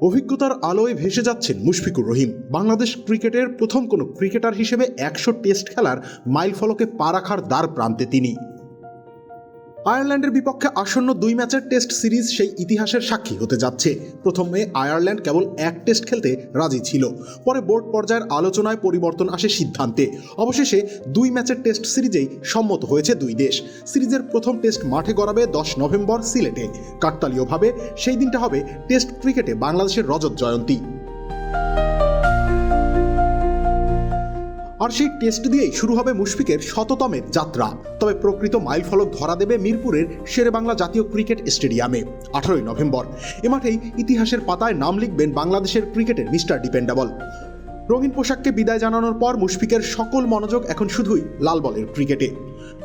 অভিজ্ঞতার আলোয় ভেসে যাচ্ছেন মুশফিকুর রহিম। বাংলাদেশ ক্রিকেটের প্রথম কোনো ক্রিকেটার হিসেবে একশো টেস্ট খেলার মাইল ফলকে পা রাখার দ্বার প্রান্তে তিনি। আয়ারল্যান্ডের বিপক্ষে আসন্ন দুই ম্যাচের টেস্ট সিরিজ সেই ইতিহাসের সাক্ষী হতে যাচ্ছে। প্রথমে আয়ারল্যান্ড কেবল এক টেস্ট খেলতে রাজি ছিল। পরে বোর্ড পর্যায়ের আলোচনায় পরিবর্তন আসে সিদ্ধান্তে। অবশেষে দুই ম্যাচের টেস্ট সিরিজেই সম্মত হয়েছে দুই দেশ। সিরিজের প্রথম টেস্ট মাঠে গড়াবে দশ নভেম্বর সিলেটে। কাকতালীয়ভাবে সেই দিনটা হবে টেস্ট ক্রিকেটে বাংলাদেশের রজত জয়ন্তী। আর সেই টেস্ট দিয়েই শুরু হবে মুশফিকের শততমের যাত্রা। তবে প্রকৃত মাইল ফলক ধরা দেবে মিরপুরের শেরে বাংলা জাতীয় ক্রিকেট স্টেডিয়ামে, আঠারোই নভেম্বর। এ মাঠেই ইতিহাসের পাতায় নাম লিখবেন বাংলাদেশের ক্রিকেটের মিস্টার ডিপেন্ডাবল। রঙিন পোশাককে বিদায় জানানোর পর মুশফিকের সকল মনোযোগ এখন শুধুই লাল বলের ক্রিকেটে।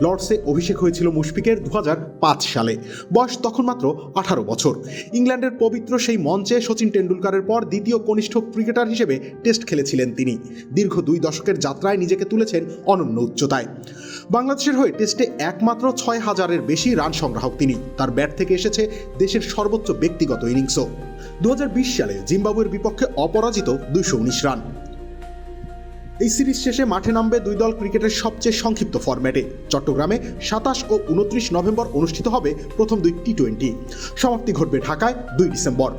লর্ডসে অভিষেক হয়েছিল মুশফিকের দু হাজার পাঁচ সালে। বয়স তখন মাত্র আঠারো বছর। ইংল্যান্ডের পবিত্র সেই মঞ্চে সচিন টেন্ডুলকারের পর দ্বিতীয় কনিষ্ঠ ক্রিকেটার হিসেবে টেস্ট খেলেছিলেন তিনি। দীর্ঘ দুই দশকের যাত্রায় নিজেকে তুলেছেন অনন্য উচ্চতায়। বাংলাদেশের হয়ে টেস্টে একমাত্র ছয় হাজারের বেশি রান সংগ্রাহক তিনি। তার ব্যাট থেকে এসেছে দেশের সর্বোচ্চ ব্যক্তিগত ইনিংসও। দু হাজার বিশ সালে জিম্বাবুয়ের বিপক্ষে অপরাজিত উনিশ রান। এই সিরিজ শেষে মাঠে নামবে দুই দল ক্রিকেটের সবচেয়ে সংক্ষিপ্ত ফরম্যাটে। চট্টগ্রামে সাতাশ ও উনত্রিশ নভেম্বর অনুষ্ঠিত হবে প্রথম দুই টি টোয়েন্টি সমাপ্তি ঘটবে ঢাকায় দুই ডিসেম্বর।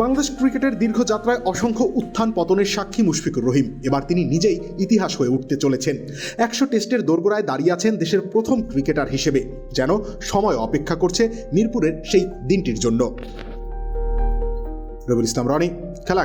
বাংলাদেশ ক্রিকেটের দীর্ঘ যাত্রায় অসংখ্য উত্থান পতনের সাক্ষী মুশফিকুর রহিম। এবার তিনি নিজেই ইতিহাস হয়ে উঠতে চলেছেন। একশো টেস্টের দোরগোড়ায় দাঁড়িয়ে আছেন দেশের প্রথম ক্রিকেটার হিসেবে, যেন সময় অপেক্ষা করছে মিরপুরের সেই দিনটির জন্য। রবির ইসলাম, রনি, খেলা